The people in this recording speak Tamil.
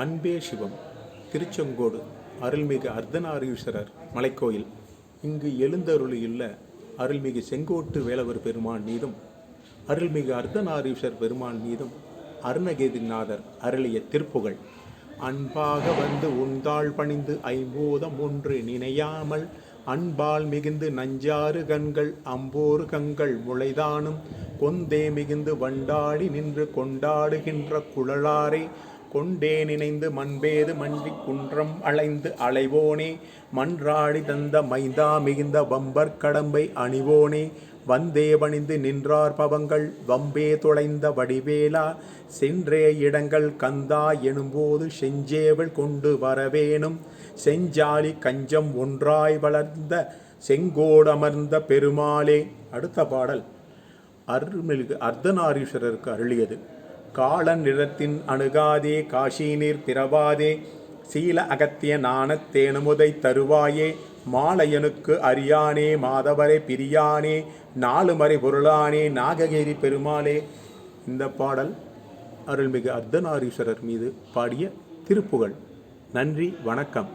அன்பே சிவம். திருச்செங்கோடு அருள்மிகு அர்த்தநாரீஸ்வரர் மலைக்கோயில். இங்கு எழுந்தருளியுள்ள அருள்மிகு செங்கோட்டு வேலவர் பெருமான் மீதும் அருள்மிகு அர்த்தநாரீஸ்வரர் பெருமான் மீதும் அருணகேதிநாதர் அருளிய திருப்புகழ். அன்பாக வந்து உந்தாள் பணிந்து ஐம்போதம் ஒன்று நினையாமல் அன்பால் மிகுந்து நஞ்சாறு கண்கள் அம்போரு கண்கள் முளைதானும் கொந்தே மிகுந்து வண்டாடி நின்று கொண்டாடுகின்ற குழலாரை கொண்டே நினைந்து மண்பேது மண்டி குன்றம் அலைந்து அலைவோனே மன்றாடி தந்த மைந்தா மிகுந்த வம்பர் கடம்பை அணிவோனே வந்தே பணிந்து நின்றார் பவங்கள் வம்பே தொலைந்த வடிவேலா சென்றே இடங்கள் கந்தா எனும்போது செஞ்சேவள் கொண்டு வரவேணும் செஞ்சாலி கஞ்சம் ஒன்றாய் வளர்ந்த செங்கோடமர்ந்த பெருமாளே. அடுத்த பாடல். அருள்மிகு அர்த்தநாரீஸ்வரருக்கு அருளியது. காளன் நிறத்தின் அணுகாதே காஷி நீர் பிறவாதே சீல அகத்திய நாணத் தேனுமுதை தருவாயே மாலையனுக்கு அரியானே மாதவரை பிரியானே நாலுமறை பொருளானே நாககிரி பெருமாளே. இந்த பாடல் அருள்மிகு அர்த்தநாரீஸ்வரர் மீது பாடிய திருப்புகழ். நன்றி வணக்கம்.